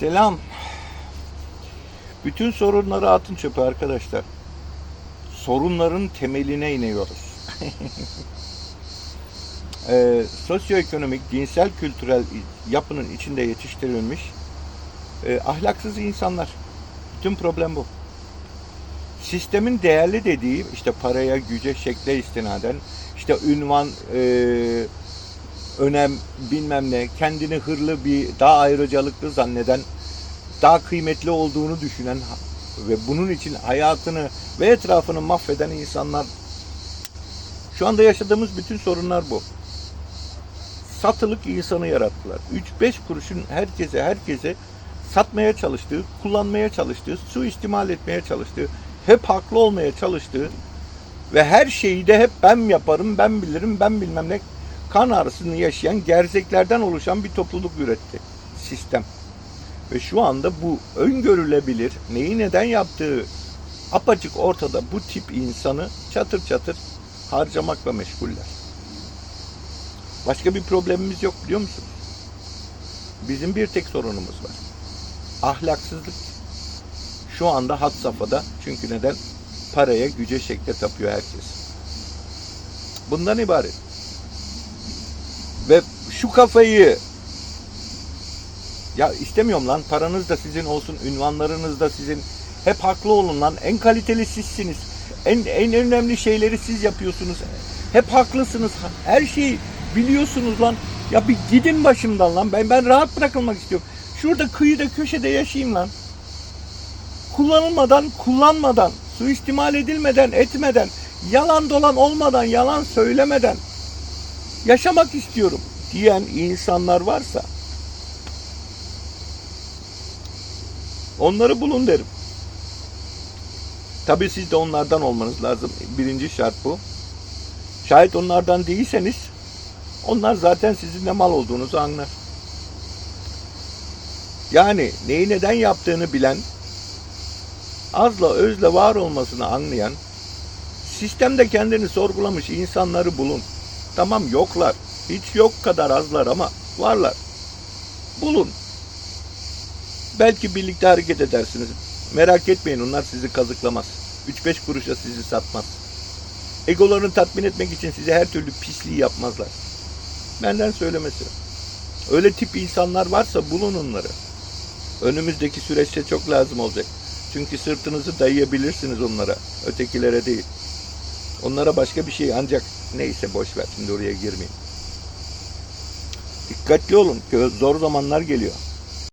Selam. Bütün sorunları atın çöpe arkadaşlar. Sorunların temeline iniyoruz. Ee, sosyoekonomik, dinsel, kültürel yapının içinde yetiştirilmiş e, ahlaksız insanlar. Bütün problem bu. Sistemin değerli dediği işte paraya, güce, şekle istinaden işte ünvan, e, önem bilmem ne, kendini hırlı bir daha ayrıcalıklı zanneden, daha kıymetli olduğunu düşünen ve bunun için hayatını ve etrafını mahveden insanlar şu anda yaşadığımız bütün sorunlar bu. Satılık insanı yarattılar. 3-5 kuruşun herkese herkese satmaya çalıştığı, kullanmaya çalıştığı, suistimal etmeye çalıştığı, hep haklı olmaya çalıştığı ve her şeyi de hep ben yaparım, ben bilirim, ben bilmem ne kan ağrısını yaşayan gerzeklerden oluşan bir topluluk üretti sistem. Ve şu anda bu öngörülebilir, neyi neden yaptığı apaçık ortada bu tip insanı çatır çatır harcamakla meşguller. Başka bir problemimiz yok biliyor musunuz? Bizim bir tek sorunumuz var. Ahlaksızlık şu anda had safhada. Çünkü neden? Paraya, güce, şekle tapıyor herkes. Bundan ibaret. Ve şu kafayı ya istemiyorum lan paranız da sizin olsun, ünvanlarınız da sizin. Hep haklı olun lan. En kaliteli sizsiniz. En, en önemli şeyleri siz yapıyorsunuz. Hep haklısınız. Her şeyi biliyorsunuz lan. Ya bir gidin başımdan lan. Ben ben rahat bırakılmak istiyorum. Şurada kıyıda köşede yaşayayım lan. Kullanılmadan, kullanmadan, suistimal edilmeden, etmeden, yalan dolan olmadan, yalan söylemeden yaşamak istiyorum diyen insanlar varsa onları bulun derim. Tabii siz de onlardan olmanız lazım. Birinci şart bu. Şayet onlardan değilseniz onlar zaten sizin ne mal olduğunuzu anlar. Yani neyi neden yaptığını bilen, azla özle var olmasını anlayan, sistemde kendini sorgulamış insanları bulun. Tamam yoklar. Hiç yok kadar azlar ama varlar. Bulun. Belki birlikte hareket edersiniz. Merak etmeyin onlar sizi kazıklamaz. 3-5 kuruşa sizi satmaz. Egolarını tatmin etmek için size her türlü pisliği yapmazlar. Benden söylemesi. Öyle tip insanlar varsa bulun onları. Önümüzdeki süreçte çok lazım olacak. Çünkü sırtınızı dayayabilirsiniz onlara. Ötekilere değil. Onlara başka bir şey ancak neyse boş ver şimdi oraya girmeyeyim. Dikkatli olun. Zor zamanlar geliyor.